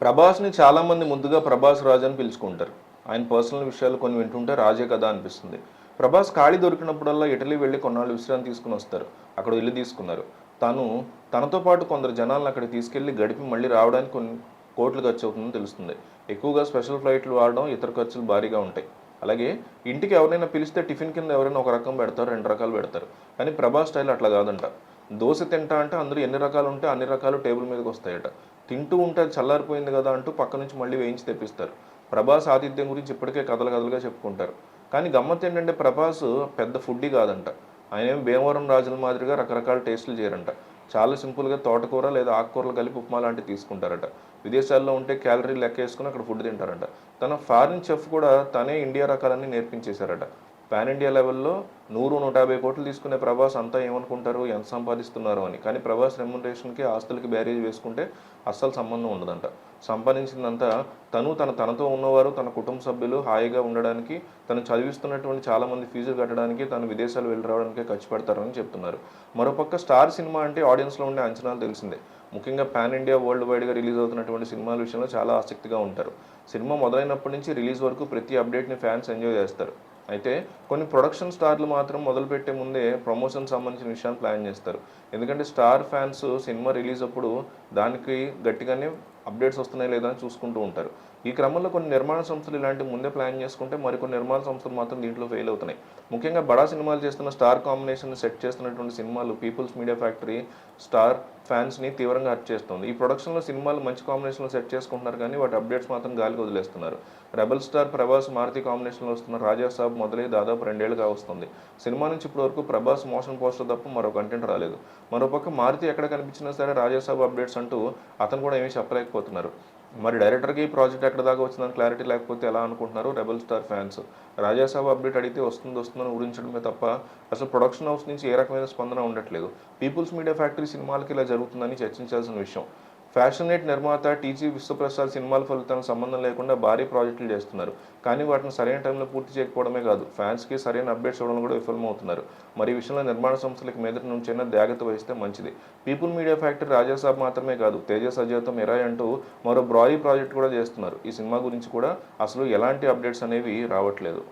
ప్రభాస్ని చాలామంది ముద్దుగా ప్రభాస్ రాజు అని పిలుచుకుంటారు. ఆయన పర్సనల్ విషయాలు కొన్ని వింటుంటే రాజే కదా అనిపిస్తుంది. ప్రభాస్ ఖాళీ దొరికినప్పుడల్లా ఇటలీ వెళ్ళి కొన్నాళ్ళు విశ్రాంతి తీసుకుని వస్తారు. అక్కడ వెళ్ళి తీసుకున్నారు. తను తనతో పాటు కొందరు జనాలను అక్కడ తీసుకెళ్ళి గడిపి మళ్ళీ రావడానికి కొన్ని కోట్లు ఖర్చు అవుతుందని తెలుస్తుంది. ఎక్కువగా స్పెషల్ ఫ్లైట్లు వాడడం ఇతర ఖర్చులు భారీగా ఉంటాయి. అలాగే ఇంటికి ఎవరైనా పిలిస్తే టిఫిన్ కింద ఎవరైనా ఒక రకం పెడతారు రెండు రకాలు పెడతారు. కానీ ప్రభాస్ స్టైల్ అట్లా కాదంట. దోశ తింటా అంటే అందరూ ఎన్ని రకాలు ఉంటే అన్ని రకాలు టేబుల్ మీదకి వస్తాయట. తింటూ ఉంటే అది చల్లారిపోయింది కదా అంటూ పక్క నుంచి మళ్ళీ వేయించి తెప్పిస్తారు. ప్రభాస్ ఆతిథ్యం గురించి ఇప్పటికే కథలు కథలుగా చెప్పుకుంటారు. కానీ గమ్మత్ ఏంటంటే ప్రభాస్ పెద్ద ఫుడ్డీ కాదంట. ఆయన ఏం భీమవరం రాజుల మాదిరిగా రకరకాల టేస్టులు చేయరంట. చాలా సింపుల్గా తోటకూర లేదా ఆకుకూరలు కలిపి ఉప్మా లాంటివి తీసుకుంటారట. విదేశాల్లో ఉంటే క్యాలరీ లెక్క వేసుకుని అక్కడ ఫుడ్ తింటారంట. తన ఫారిన్ చెఫ్ కూడా తనే ఇండియా రకాలన్నీ నేర్పించేశారట. పాన్ ఇండియా లెవెల్లో నూరు నూట యాభై కోట్లు తీసుకునే ప్రభాస్ అంతా ఏమనుకుంటారు ఎంత సంపాదిస్తున్నారు అని. కానీ ప్రభాస్ రెమ్యునరేషన్కి ఆస్తులకి బ్యారేజ్ వేసుకుంటే అస్సలు సంబంధం ఉండదంట. సంపాదించిందంతా తను తన తనతో ఉన్నవారు తన కుటుంబ సభ్యులు హాయిగా ఉండడానికి తను చదివిస్తున్నటువంటి చాలామంది ఫీజులు కట్టడానికి తను విదేశాలు వెళ్ళి రావడానికి ఖర్చు పెడతారని చెప్తున్నారు. మరోపక్క స్టార్ సినిమా అంటే ఆడియన్స్లో ఉండే అంచనాలు తెలిసిందే. ముఖ్యంగా పాన్ ఇండియా వరల్డ్ వైడ్గా రిలీజ్ అవుతున్నటువంటి సినిమాల విషయంలో చాలా ఆసక్తిగా ఉంటారు. సినిమా మొదలైనప్పటి నుంచి రిలీజ్ వరకు ప్రతి అప్డేట్ని ఫ్యాన్స్ ఎంజాయ్ చేస్తారు. అయితే కొన్ని ప్రొడక్షన్ స్టార్లు మాత్రం మొదలుపెట్టే ముందే ప్రమోషన్ సంబంధించిన విషయాన్ని ప్లాన్ చేస్తారు. ఎందుకంటే స్టార్ ఫ్యాన్స్ సినిమా రిలీజ్ అప్పుడు దానికి గట్టిగానే అప్డేట్స్ వస్తున్నాయి లేదా అని చూసుకుంటూ ఉంటారు. ఈ క్రమంలో కొన్ని నిర్మాణ సంస్థలు ఇలాంటివి ముందే ప్లాన్ చేసుకుంటే మరికొన్ని నిర్మాణ సంస్థలు మాత్రం దీంట్లో ఫెయిల్ అవుతున్నాయి. ముఖ్యంగా బడా సినిమాలు చేస్తున్న స్టార్ కాంబినేషన్ సెట్ చేస్తున్నటువంటి సినిమాలు పీపుల్స్ మీడియా ఫ్యాక్టరీ స్టార్ ఫ్యాన్స్ని తీవ్రంగా హర్ట్ చేస్తుంది. ఈ ప్రొడక్షన్లో సినిమాలు మంచి కాంబినేషన్లో సెట్ చేసుకుంటున్నారు కానీ వాటి అప్డేట్స్ మాత్రం గాలికి వదిలేస్తున్నారు. రెబల్ స్టార్ ప్రభాస్ మారుతి కాంబినేషన్లో వస్తున్న రాజా సాబ్ మొదలై దాదాపు రెండేళ్ళుగా వస్తుంది. సినిమా నుంచి ఇప్పటి వరకు ప్రభాస్ మోషన్ పోస్టర్ తప్ప మరో కంటెంట్ రాలేదు. మరోపక్క మారుతి ఎక్కడ కనిపించినా సరే రాజా సాబ్ అప్డేట్స్ అంటూ అతను కూడా ఏమీ చెప్పలేకపోతున్నారు మరి డైరెక్టర్కి ఈ ప్రాజెక్ట్ ఎక్కడ దాకా వచ్చిందని క్లారిటీ లేకపోతే ఎలా అనుకుంటున్నారు rebel star fans? Rajasaab update అడిగితే వస్తుంది వస్తుందని ఊరించడమే తప్ప అసలు ప్రొడక్షన్ హౌస్ నుంచి ఏ రకమైన స్పందన ఉండట్లేదు. పీపుల్స్ మీడియా ఫ్యాక్టరీ సినిమాలకి ఇలా జరుగుతుందని చర్చించాల్సిన విషయం. ఫ్యాషనేట్ నిర్మాత టీజీ విశ్వప్రసాద్ సినిమాల ఫలితానికి సంబంధం లేకుండా భారీ ప్రాజెక్టులు చేస్తున్నారు. కానీ వాటిని సరైన టైంలో పూర్తి చేయకపోవడమే కాదు ఫ్యాన్స్కి సరైన అప్డేట్స్ ఇవ్వడం కూడా విఫలమవుతున్నారు. మరి ఈ విషయంలో నిర్మాణ సంస్థలకు మీదటి నుంచైనా జాగ్రత్త వహిస్తే మంచిది. పీపుల్ మీడియా ఫ్యాక్టరీ రాజాసాబ్ మాత్రమే కాదు తేజ సజాతం ఇరాయ్ అంటూ మరో బ్రాయి ప్రాజెక్ట్ కూడా చేస్తున్నారు. ఈ సినిమా గురించి కూడా అసలు ఎలాంటి అప్డేట్స్ అనేవి రావట్లేదు.